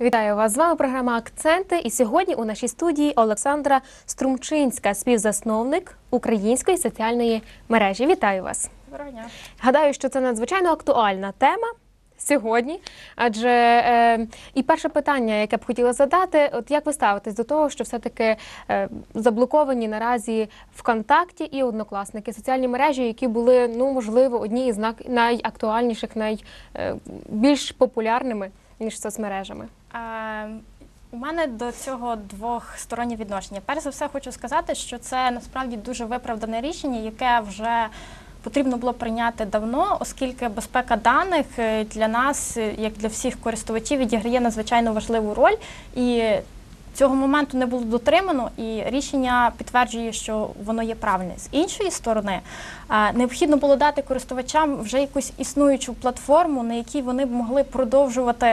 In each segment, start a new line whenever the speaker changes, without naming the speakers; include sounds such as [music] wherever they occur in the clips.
Вітаю вас з вами. Програма Акценти. І сьогодні у нашій студії Олександра Струмчинська, співзасновник української соціальної мережі. Вітаю вас.
Доброго дня.
Гадаю, що це надзвичайно актуальна тема сьогодні. Адже е, і перше питання, яке б хотіла задати, от як ви ставитесь до того, що все-таки е, заблоковані наразі ВКонтакті і однокласники соціальні мережі, які були ну можливо одні із найактуальніших, найбільш популярними ніж соцмережами.
У мене до цього двохстороннє відношення. Перш за все, хочу сказати, що це насправді дуже виправдане рішення, яке вже потрібно було прийняти давно, оскільки безпека даних е, для нас, е, як для всіх користувачів, відіграє надзвичайно важливу роль. І цього моменту не було дотримано, і рішення підтверджує, що воно є правильне. З іншої сторони, е, необхідно було дати користувачам вже якусь існуючу платформу, на якій вони б могли продовжувати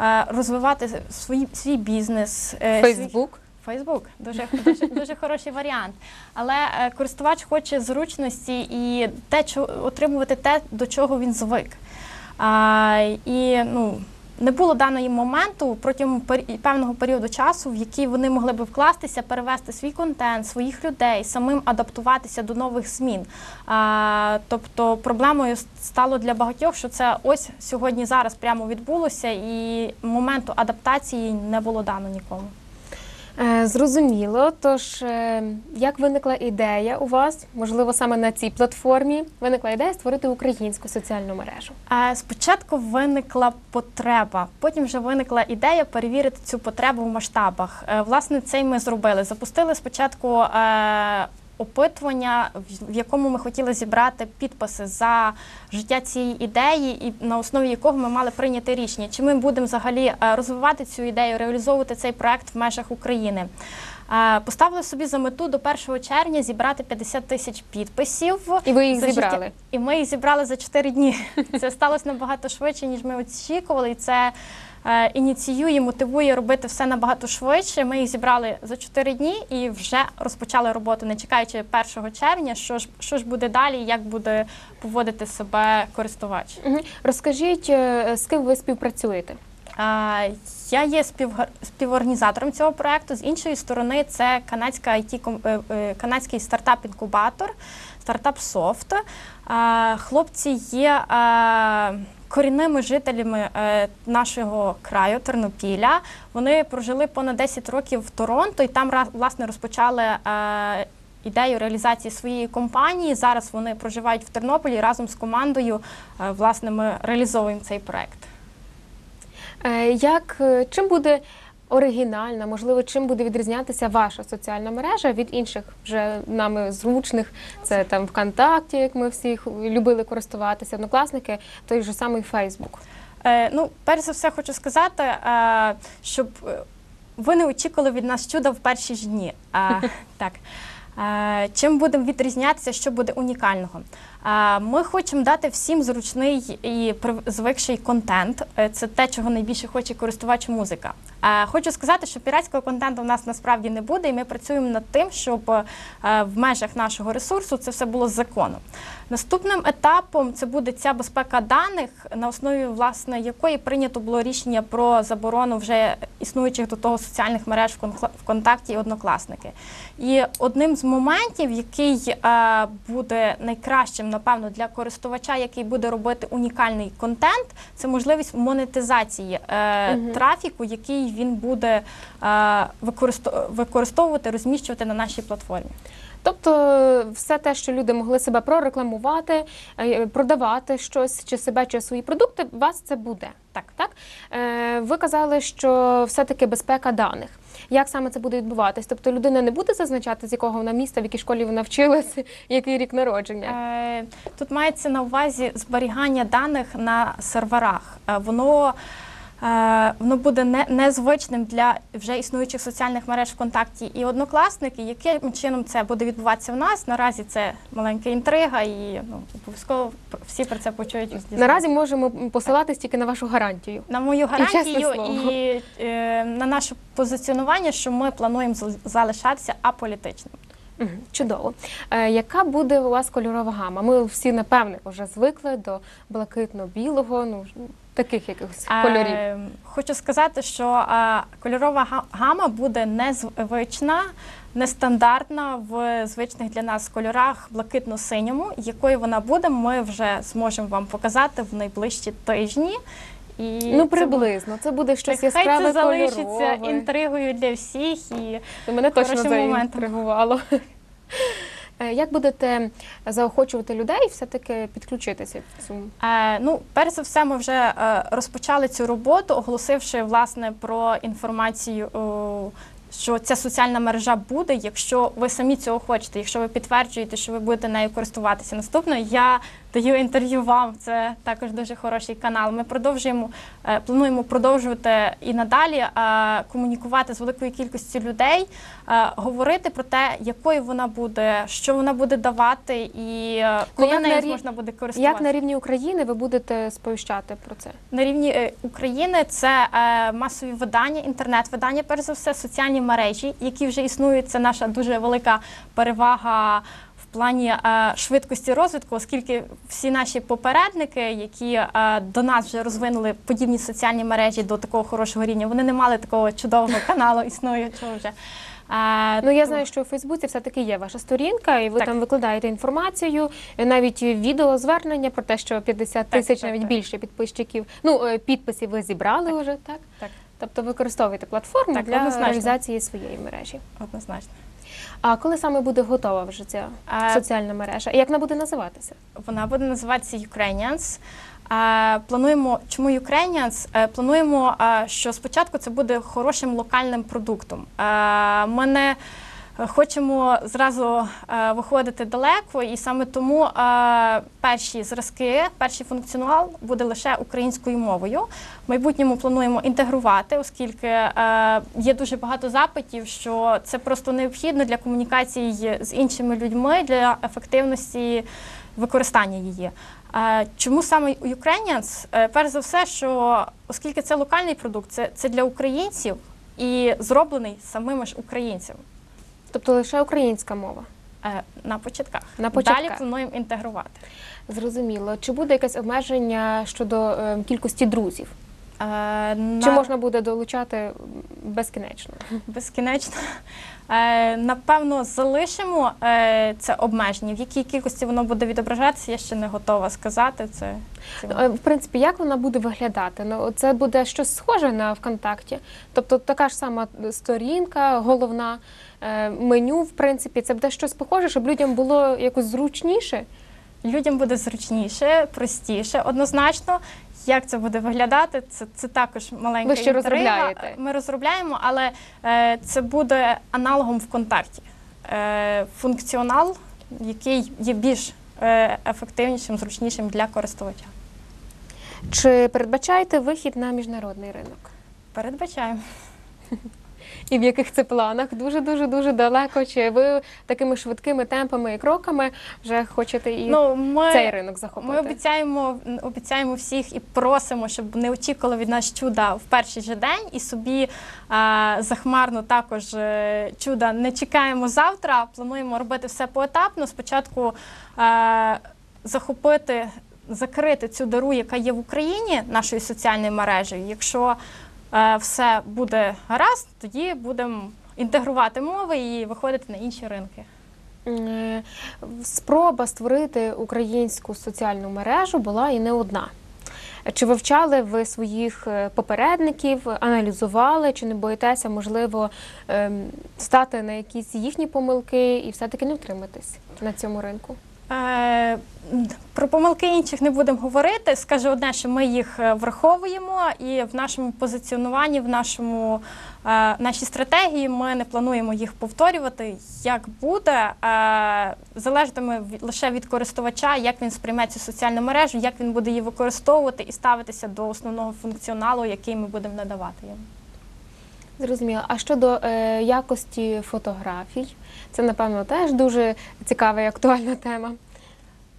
е, розвивати свій, свій бізнес. е,
Фейсбук.
Фейсбук дуже, дуже, дуже хороший варіант. Але користувач хоче зручності і те, що отримувати те, до чого він звик. А, і ну. Не було даного їм моменту протягом певного періоду часу, в який вони могли би вкластися, перевести свій контент, своїх людей, самим адаптуватися до нових змін. Тобто проблемою стало для багатьох, що це ось сьогодні зараз прямо відбулося, і моменту адаптації не було дано нікому.
Е, Зрозуміло. Тож, е, як виникла ідея у вас, можливо, саме на цій платформі виникла ідея створити українську соціальну мережу?
Е, Спочатку виникла потреба, потім вже виникла ідея перевірити цю потребу в масштабах. Власне, це й ми зробили. Запустили спочатку опитування, в- якому ми хотіли зібрати підписи за життя цієї ідеї, і на основі якого ми мали прийняти рішення, чи ми будемо взагалі е, розвивати цю ідею, реалізовувати цей проект в межах України. Е, Поставили собі за мету до 1 червня зібрати 50 тисяч підписів.
І ви їх
за життя-
зібрали?
і ми їх зібрали за 4 дні. [laughs] Це сталося набагато швидше, ніж ми очікували. І це ініціює, мотивує робити все набагато швидше. Ми їх зібрали за 4 дні і вже розпочали роботу, не чекаючи 1 червня. Що ж, що ж буде далі, як буде поводити себе користувач.
Розкажіть, е, з ким ви співпрацюєте?
Я є співорганізатором цього проекту. З іншої сторони, це канадська IT, е, е, канадський стартап-інкубатор, стартап Софт. Хлопці є корінними жителями е, нашого краю Тернопіля. Вони прожили понад 10 років в Торонто і там власне розпочали. е, Ідею реалізації своєї компанії зараз вони проживають в Тернополі і разом з командою. е, Власне, ми реалізовуємо цей проект.
Як чим буде оригінальна, можливо, чим буде відрізнятися ваша соціальна мережа від інших вже нами зручних? Це там ВКонтакті, як ми всі любили користуватися, однокласники, той же самий Фейсбук.
Е, ну, перш за все, хочу сказати, е, щоб е, ви не очікували від нас чуда в перші ж дні. Е, [laughs] так. Е, Чим будемо відрізнятися, що буде унікального? Ми хочемо дати всім зручний і звикший контент. Е, Це те, чого найбільше хоче користувач музика. Хочу сказати, що піратського контенту у нас насправді не буде, і ми працюємо над тим, щоб е, в межах нашого ресурсу це все було законом. Наступним етапом це буде ця безпека даних, на основі власне якої прийнято було рішення про заборону вже існуючих до того соціальних мереж в ВКонтакті і однокласники. І одним з моментів, який е, буде найкращим, напевно, для користувача, який буде робити унікальний контент, це можливість монетизації е,
Мгм.
трафіку, який він буде е, використовувати, розміщувати на нашій платформі.
Тобто, е, все те, що люди могли себе прорекламувати, е, продавати щось, чи себе, чи свої продукти, у вас це буде.
Так.
Так? Е, Ви казали, що все-таки безпека даних. Як саме це буде відбуватись? Тобто людина не буде зазначати, з якого вона міста, в якій школі вона вчилася, [laughs] який рік народження.
Е, Тут мається на увазі зберігання даних на серверах. Е, Воно, воно буде не, незвичним для вже існуючих соціальних мереж ВКонтакті і однокласники. Яким чином це буде відбуватися в нас? Наразі це маленька інтрига, і ну, обов'язково всі про це почують. і.
Наразі можемо посилатись тільки на вашу гарантію.
на мою гарантію
слово.
і, е, на наше позиціонування, що ми плануємо зал- залишатися аполітичним.
Чудово. Е, яка буде у вас кольорова гама? Ми всі, напевне, вже звикли до блакитно-білого. Ну, таких якихось
Е,
кольорів?
Хочу сказати, що е, кольорова гама буде незвична, нестандартна в звичних для нас кольорах блакитно-синьому. Якою вона буде, ми вже зможемо вам показати в найближчі тижні. І
Ну, приблизно. Це буде щось
Хай
яскраве
це залишиться
кольорове.
інтригою для всіх. І
Мене точно заінтригувало. Е, Як будете заохочувати людей все-таки підключитися в цю
Е, ну, перш за все, ми вже е, розпочали цю роботу, оголосивши власне про інформацію. що ця соціальна мережа буде, якщо ви самі цього хочете, якщо ви підтверджуєте, що ви будете нею користуватися. Наступно я даю інтерв'ю вам. Це також дуже хороший канал. Ми продовжуємо, е, плануємо продовжувати і надалі е, комунікувати з великою кількістю людей, е, говорити про те, якою вона буде, що вона буде давати, і е, коли
як
нею
рі-
можна буде користуватися.
як на рівні України ви будете сповіщати про це?
На рівні України це масові видання, інтернет-видання, перш за все, соціальні мережі, які вже існують. Це наша дуже велика перевага плані е, швидкості розвитку, оскільки всі наші попередники, які е, до нас вже розвинули подібні соціальні мережі до такого хорошого рівня, вони не мали такого чудового [laughs] каналу існуючого вже. Е,
Ну я знаю, що у Фейсбуці все-таки є ваша сторінка, і ви
Так.
там викладаєте інформацію, навіть відео звернення про те, що 50
Так,
тисяч,
так,
навіть
так.
більше підписчиків. Ну підписів ви зібрали вже, так?
Так.
Тобто використовуєте платформу
Так,
для
однозначно.
реалізації своєї мережі.
однозначно.
А коли саме буде готова вже ця соціальна мережа? І як вона буде називатися?
Вона буде називатися Ukrainians. Плануємо, чому Ukrainians? Е, Плануємо, що спочатку це буде хорошим локальним продуктом. Е, Ми не хочемо зразу е, виходити далеко, і саме тому е, перші зразки, перший функціонал буде лише українською мовою. В майбутньому плануємо інтегрувати, оскільки е, є дуже багато запитів, що це просто необхідно для комунікації з іншими людьми для ефективності використання її. Е, Чому саме Ukrainians? Е, Перш за все, що оскільки це локальний продукт, це, це для українців і зроблений самими ж українцями
Тобто лише українська мова.
е, на початках.
На початках.
Далі плануємо інтегрувати.
Зрозуміло. Чи буде якесь обмеження щодо е, кількості друзів?
Е, на-
Чи можна буде долучати безкінечно?
безкінечно. Е, Напевно, залишимо е, це обмеження. В якій кількості воно буде відображатися, я ще не готова сказати. Це,
Е, В принципі, як вона буде виглядати? Ну, це буде щось схоже на ВКонтакті. Тобто така ж сама сторінка, головна е, меню, в принципі, це буде щось похоже, щоб людям було якось зручніше.
людям буде зручніше, простіше, однозначно. Як це буде виглядати? Це, це також маленька
Ви ще
інтрига.
розробляєте?
Ми розробляємо, але е, це буде аналогом ВКонтакті. Е, функціонал, який є більш е, ефективнішим, зручнішим для користувача.
Чи передбачаєте вихід на міжнародний ринок?
Передбачаємо. [laughs]
І в яких це планах? Дуже дуже дуже далеко. Чи ви такими швидкими темпами і кроками вже хочете і
Ну, ми,
цей ринок захопити?
Ми обіцяємо, обіцяємо всіх і просимо, щоб не очікували від нас чуда в перший же день і собі а, захмарно також е, чуда не чекаємо завтра. Плануємо робити все поетапно. Спочатку а, захопити, закрити цю диру, яка є в Україні нашою соціальною мережею. Якщо е, все буде гаразд, тоді будемо інтегрувати мови і виходити на інші ринки.
Е, Спроба створити українську соціальну мережу була і не одна. Чи вивчали ви своїх е, попередників, аналізували, чи не боїтеся, можливо, ем, стати на якісь їхні помилки і все-таки не втриматись на цьому ринку?
Е, Про помилки інших не будемо говорити. Скажу одне, що ми їх е, враховуємо, і в нашому позиціонуванні, в нашому е, нашій стратегії ми не плануємо їх повторювати. Як буде, залежатиме лише від користувача, як він сприйме цю соціальну мережу, як він буде її використовувати і ставитися до основного функціоналу, який ми будемо надавати йому.
Зрозуміло. А щодо е, якості фотографій, це напевно теж дуже цікава і актуальна тема.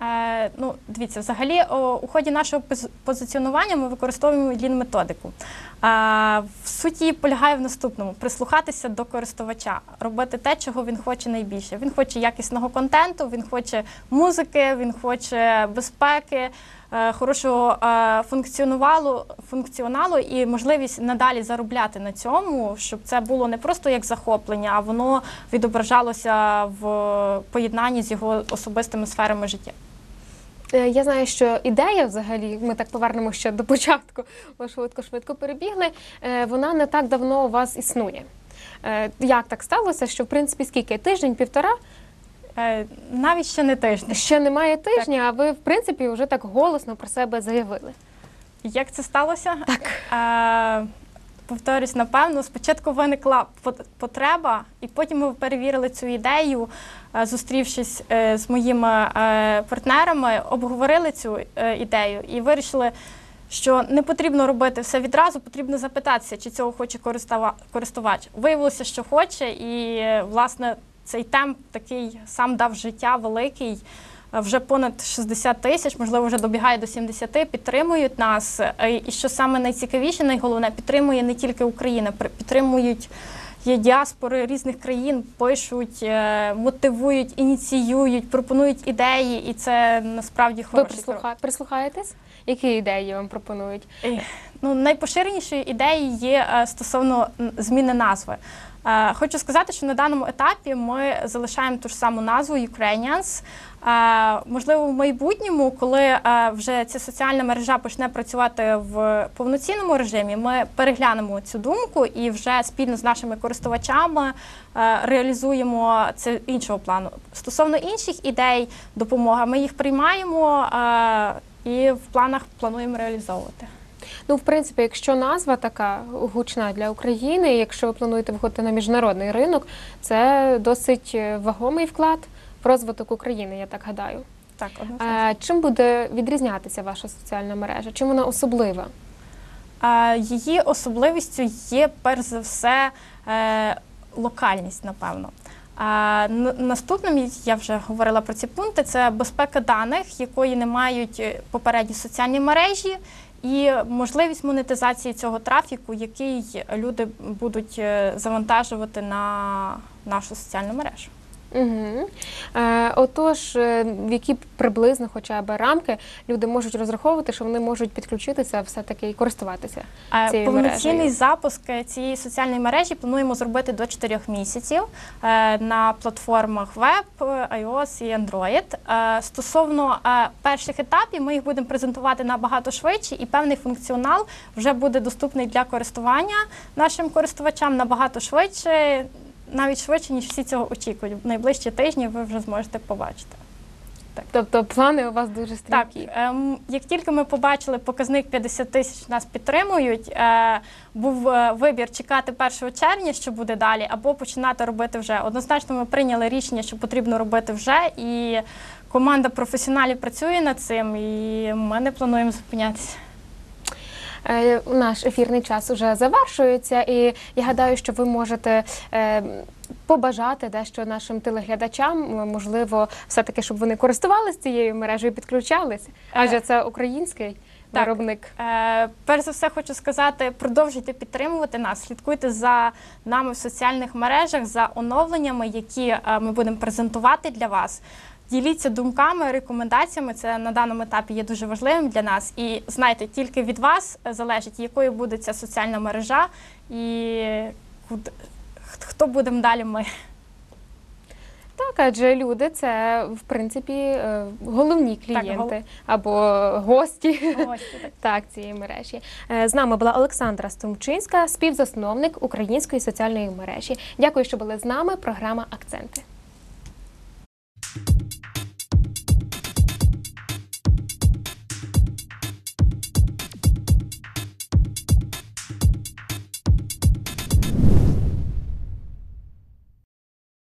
Е, ну, дивіться, взагалі о, у ході нашого пози- позиціонування ми використовуємо лін-методику. Е, в суті полягає в наступному: прислухатися до користувача, робити те, чого він хоче найбільше. Він хоче якісного контенту, він хоче музики, він хоче безпеки. е, хорошого е, функціонувалу, функціоналу і можливість надалі заробляти на цьому, щоб це було не просто як захоплення, а воно відображалося в поєднанні з його особистими сферами життя.
Е, Я знаю, що ідея взагалі, ми так повернемо ще до початку, бо швидко-швидко перебігли. е, Вона не так давно у вас існує. Е, Як так сталося, що в принципі скільки тиждень, півтора
Навіть ще не тиждень.
ще немає тижня, а ви в принципі вже так голосно про себе заявили.
Як це сталося?
Так.
Повторюсь, напевно, спочатку виникла пот- потреба, і потім ми перевірили цю ідею, е, зустрівшись е, з моїми е, партнерами, обговорили цю ідею і вирішили. Що не потрібно робити все відразу, потрібно запитатися, чи цього хоче користува- користувач. Виявилося, що хоче, і власне цей темп такий сам дав життя великий. Вже понад 60 тисяч, можливо, вже добігає до 70, підтримують нас. Е, І що саме найцікавіше, найголовне, підтримує не тільки Україна, підтримують є діаспори різних країн, пишуть, е, мотивують, ініціюють, пропонують ідеї, і це насправді
Ви
хороший крок.
прислуха... прислухаєтесь? Які ідеї вам пропонують?
Е, Ну, найпоширенішою ідеєю є стосовно зміни назви. Хочу сказати, що на даному етапі ми залишаємо ту ж саму назву Ukrainians. Можливо, в майбутньому, коли вже ця соціальна мережа почне працювати в повноцінному режимі, ми переглянемо цю думку і вже спільно з нашими користувачами е, реалізуємо це іншого плану. Стосовно інших ідей, допомоги, ми їх приймаємо е, і в планах плануємо реалізовувати.
Ну, в принципі, якщо назва така гучна для України, якщо ви плануєте виходити на міжнародний ринок, це досить вагомий вклад в розвиток України, я так гадаю.
Так, однозначно.
Чим буде відрізнятися ваша соціальна мережа? Чим вона особлива?
Її особливістю є перш за все е, локальність, напевно. Наступним я вже говорила про ці пункти: це безпека даних, якої не мають е, попередні соціальні мережі, і можливість монетизації цього трафіку, який люди будуть е, завантажувати на нашу соціальну мережу.
Угу. Е, отож, е, в які приблизно хоча б рамки люди можуть розраховувати, що вони можуть підключитися все-таки і користуватися
Е,
цією
Повноцінний
мережею?
запуск е, цієї соціальної мережі плануємо зробити до 4 місяців е, на платформах Web, iOS і Android. Е, Стосовно е, перших етапів, ми їх будемо презентувати набагато швидше, і певний функціонал вже буде доступний для користування нашим користувачам набагато швидше, навіть швидше, ніж всі цього очікують. В найближчі тижні ви вже зможете побачити.
Тобто плани у вас дуже
Так, ем, як тільки ми побачили показник 50 тисяч нас підтримують, е, був е, вибір чекати 1 червня, що буде далі, або починати робити вже. Однозначно, ми прийняли рішення, що потрібно робити вже, і команда професіоналів працює над цим, і ми не плануємо зупинятися.
Е, Наш ефірний час уже завершується, і я гадаю, що ви можете е, побажати дещо нашим телеглядачам, можливо, все-таки, щоб вони користувалися цією мережею підключалися, адже це український
Так.
виробник.
Е, перш за все, хочу сказати, продовжуйте підтримувати нас, слідкуйте за нами в соціальних мережах, за оновленнями, які е, ми будемо презентувати для вас. Діліться думками, рекомендаціями. Це на даному етапі є дуже важливим для нас. І знайте, тільки від вас залежить, якою буде ця соціальна мережа і хто будемо далі ми.
Так, адже люди це в принципі е, головні клієнти
гол-
або гості.
Ось так. [laughs]
Так, цієї мережі. Е, З нами була Олександра Стомчинська, співзасновник української соціальної мережі. Дякую, що були з нами. Програма Акценти.